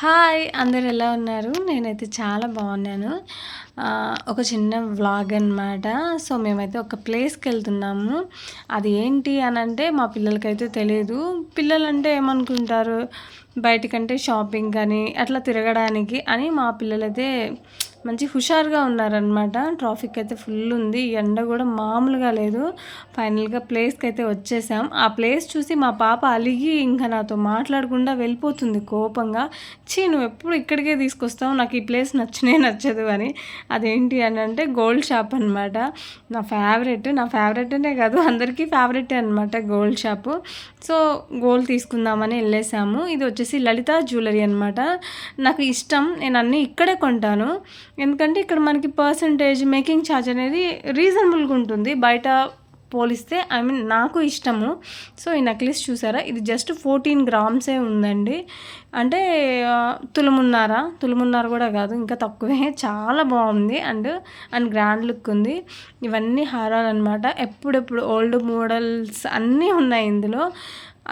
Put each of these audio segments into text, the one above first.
Hi అందరు ఎలా ఉన్నారు? నేనైతే చాలా బాగున్నాను. ఒక చిన్న వ్లాగ్ అనమాట సో మేమైతే ఒక ప్లేస్కి వెళ్తున్నాము అది ఏంటి అని అంటే మా పిల్లలకైతే తెలియదు పిల్లలంటే ఏమనుకుంటారు? బయటికంటే షాపింగ్ కానీ అట్లా తిరగడానికి అని మా పిల్లలైతే మంచి హుషారుగా ఉన్నారనమాట ట్రాఫిక్ అయితే ఫుల్ ఉంది. ఎండ కూడా మామూలుగా లేదు. ఫైనల్గా ప్లేస్కి అయితే వచ్చేసాం. ఆ ప్లేస్ చూసి మా పాప అలిగి ఇంకా నాతో మాట్లాడకుండా వెళ్ళిపోతుంది కోపంగా. చీ నువ్వు ఎప్పుడు ఇక్కడికే తీసుకొస్తావు? నాకు ఈ ప్లేస్ నచ్చనే నచ్చదు అని. అదేంటి అని అంటే గోల్డ్ షాప్ అనమాట నా ఫేవరెట్. నా ఫేవరెట్ అనే కాదు అందరికీ ఫేవరెట్ అనమాట గోల్డ్ షాపు. సో గోల్డ్ తీసుకుందామని వెళ్ళేసాము. ఇది వచ్చేసి లలిత జ్యువెలరీ అనమాట నాకు ఇష్టం. నేను అన్నీ ఇక్కడే కొంటాను. ఎందుకంటే ఇక్కడ మనకి పర్సంటేజ్ మేకింగ్ ఛార్జ్ అనేది రీజనబుల్గా ఉంటుంది. బయట పోలిస్తే ఐ మీన్ నాకు ఇష్టము. సో ఈ నెక్లెస్ చూసారా? ఇది జస్ట్ ఫోర్టీన్ గ్రామ్సే ఉందండి. అంటే తులుమున్నారా? తులుమున్నార కూడా కాదు ఇంకా తక్కువే. చాలా బాగుంది. అండ్ అండ్ గ్రాండ్ లుక్ ఉంది. ఇవన్నీ హారాలు అనమాట ఎప్పుడెప్పుడు ఓల్డ్ మోడల్స్ అన్నీ ఉన్నాయి ఇందులో.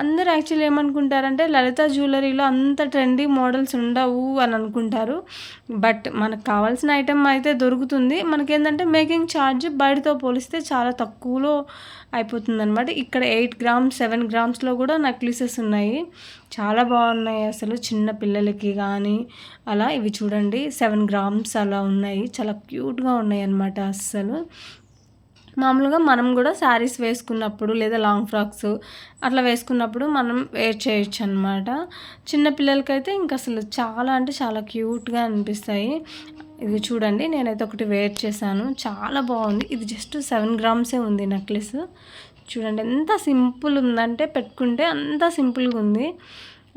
అందరూ యాక్చువల్లీ ఏమనుకుంటారంటే లలిత జ్యువెలరీలో అంత ట్రెండీ మోడల్స్ ఉండవు అని అనుకుంటారు. బట్ మనకు కావాల్సిన ఐటెం అయితే దొరుకుతుంది. మనకేంటంటే మేకింగ్ ఛార్జ్ బయటతో పోలిస్తే చాలా తక్కువలో అయిపోతుందనమాట ఇక్కడ ఎయిట్ గ్రామ్స్ సెవెన్ గ్రామ్స్లో కూడా నెక్లెసెస్ ఉన్నాయి. చాలా బాగున్నాయి అసలు చిన్న పిల్లలకి కానీ అలా ఇవి చూడండి సెవెన్ గ్రామ్స్ అలా ఉన్నాయి. చాలా క్యూట్గా ఉన్నాయి అన్నమాట అస్సలు. మామూలుగా మనం కూడా శారీస్ వేసుకున్నప్పుడు లేదా లాంగ్ ఫ్రాక్స్ అట్లా వేసుకున్నప్పుడు మనం వేర్ చేయొచ్చు అనమాట చిన్నపిల్లలకైతే ఇంకా అసలు చాలా అంటే చాలా క్యూట్గా అనిపిస్తాయి. ఇది చూడండి నేనైతే ఒకటి వేర్ చేశాను. చాలా బాగుంది. ఇది జస్ట్ సెవెన్ గ్రామ్సే ఉంది నెక్లెస్. చూడండి ఎంత సింపుల్ ఉందంటే పెట్టుకుంటే అంత సింపుల్గా ఉంది.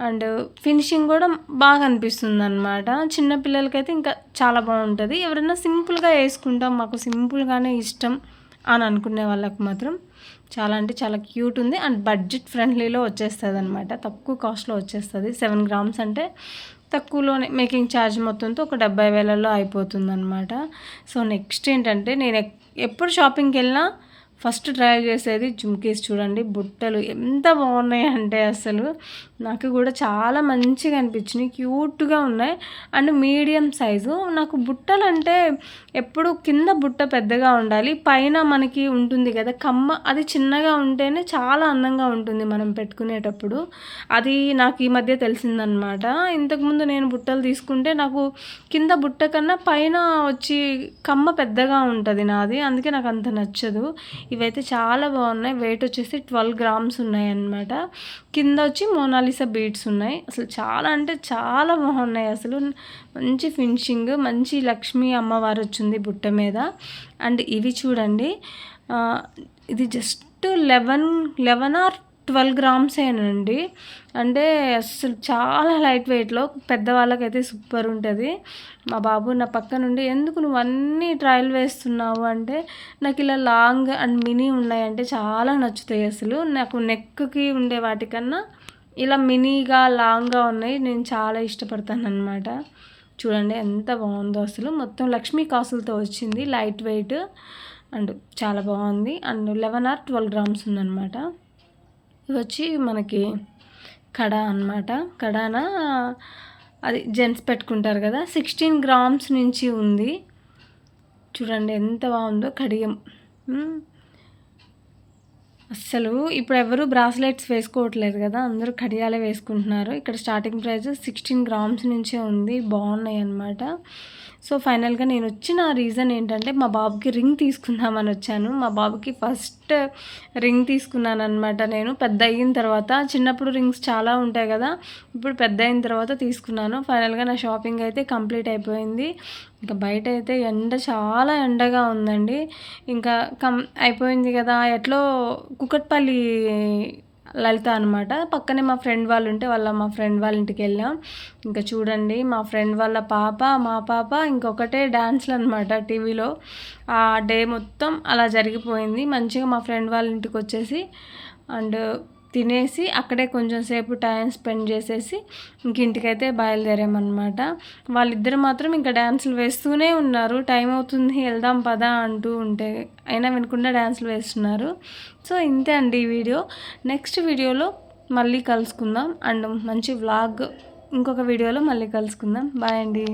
అండ్ ఫినిషింగ్ కూడా బాగా అనిపిస్తుంది అనమాట చిన్నపిల్లలకైతే ఇంకా చాలా బాగుంటుంది. ఎవరైనా సింపుల్గా వేసుకుంటాం మాకు సింపుల్గానే ఇష్టం. అని అనుకునే వాళ్ళకి మాత్రం చాలా అంటే చాలా క్యూట్ ఉంది. అండ్ బడ్జెట్ ఫ్రెండ్లీలో వచ్చేస్తుంది అనమాట తక్కువ కాస్ట్లో వచ్చేస్తుంది. సెవెన్ గ్రామ్స్ అంటే తక్కువలోనే మేకింగ్ ఛార్జ్ మొత్తంతో ఒక డెబ్బై వేలలో అయిపోతుంది అనమాట సో నెక్స్ట్ ఏంటంటే నేను ఎప్పుడు షాపింగ్కి వెళ్ళినా ఫస్ట్ ట్రయల్ చేసేది జుమ్కీస్ చూడండి. బుట్టలు ఎంత బాగున్నాయి అంటే అసలు నాకు కూడా చాలా మంచిగా అనిపించినాయి. క్యూట్గా ఉన్నాయి. And medium size. నాకు బుట్టలు అంటే ఎప్పుడు కింద బుట్ట పెద్దగా ఉండాలి. పైన మనకి ఉంటుంది కదా కమ్మ. అది చిన్నగా ఉంటేనే చాలా అందంగా ఉంటుంది మనం పెట్టుకునేటప్పుడు. అది నాకు ఈ మధ్య తెలిసిందనమాట. ఇంతకుముందు నేను బుట్టలు తీసుకుంటే నాకు కింద బుట్ట కన్నా పైన వచ్చి కమ్మ పెద్దగా ఉంటుంది నాది. అందుకే నాకు అంత నచ్చదు. ఇవైతే చాలా బాగున్నాయి. వెయిట్ వచ్చేసి ట్వెల్వ్ గ్రామ్స్ ఉన్నాయి అన్నమాట కింద వచ్చి మోనాలిసా బీడ్స్ ఉన్నాయి. అసలు చాలా అంటే చాలా బాగున్నాయి అసలు. మంచి ఫినిషింగ్ మంచి లక్ష్మీ అమ్మవారు వచ్చింది బుట్ట మీద. అండ్ ఇవి చూడండి. ఇది just eleven eleven or twelve గ్రామ్సేనండి అంటే అసలు చాలా లైట్ వెయిట్లో పెద్దవాళ్ళకైతే సూపర్ ఉంటుంది. మా బాబు నా పక్క నుండి ఎందుకు నువ్వు అన్నీ ట్రయల్ వేస్తున్నావు? అంటే నాకు ఇలా లాంగ్ అండ్ మినీ ఉన్నాయంటే చాలా నచ్చుతాయి అసలు. నాకు నెక్కి ఉండే వాటికన్నా ఇలా మినీగా లాంగ్గా ఉన్నాయి. నేను చాలా ఇష్టపడతాను అనమాట చూడండి ఎంత బాగుందో అసలు. మొత్తం లక్ష్మీ కాసులతో వచ్చింది లైట్ వెయిట్. అండ్ చాలా బాగుంది. And eleven or twelve grams ఉందన్నమాట. ఇవి వచ్చి మనకి కడ అనమాట కడాన అది జెంట్స్ పెట్టుకుంటారు కదా సిక్స్టీన్ గ్రామ్స్ నుంచి ఉంది. చూడండి ఎంత బాగుందో కడియం. అస్సలు ఇప్పుడు ఎవరు బ్రాస్లెట్స్ వేసుకోవట్లేదు కదా అందరూ కడియాలే వేసుకుంటున్నారు. ఇక్కడ స్టార్టింగ్ ప్రైస్ సిక్స్టీన్ గ్రామ్స్ నుంచే ఉంది బాగున్నాయి అన్నమాట సో ఫైనల్గా నేను వచ్చిన రీజన్ ఏంటంటే మా బాబుకి రింగ్ తీసుకుందామని వచ్చాను. మా బాబుకి ఫస్ట్ రింగ్ తీసుకున్నాను అనమాట నేను. పెద్ద అయిన తర్వాత చిన్నప్పుడు రింగ్స్ చాలా ఉంటాయి కదా ఇప్పుడు పెద్ద అయిన తర్వాత తీసుకున్నాను. ఫైనల్గా నా షాపింగ్ అయితే కంప్లీట్ అయిపోయింది. ఇంకా బయట అయితే ఎండ చాలా ఎండగా ఉందండి. ఇంకా కం అయిపోయింది కదా. ఎట్లో కుకట్పల్లి లలిత అనమాట పక్కనే మా ఫ్రెండ్ వాళ్ళు ఉంటే వాళ్ళ మా ఫ్రెండ్ వాళ్ళ ఇంటికి వెళ్ళాం. ఇంకా చూడండి మా ఫ్రెండ్ వాళ్ళ పాప మా పాప ఇంకొకటే డ్యాన్స్లు అనమాట టీవీలో. ఆ డే మొత్తం అలా జరిగిపోయింది. మంచిగా మా ఫ్రెండ్ వాళ్ళ ఇంటికి వచ్చేసి అండ్ తినేసి అక్కడే కొంచెం సేపు టైం స్పెండ్ చేసేసి ఇంకింటికైతే బయలుదేరామన్నమాట. వాళ్ళిద్దరు మాత్రం ఇంకా డ్యాన్సులు వేస్తూనే ఉన్నారు. టైం అవుతుంది వెళ్దాం పదా అంటూ ఉంటే అయినా వినకుండా డ్యాన్సులు వేస్తున్నారు. సో ఇంతే అండి ఈ వీడియో. నెక్స్ట్ వీడియోలో మళ్ళీ కలుసుకుందాం. అండ్ మంచి వ్లాగ్ ఇంకొక వీడియోలో మళ్ళీ కలుసుకుందాం. బాయ్ అండి.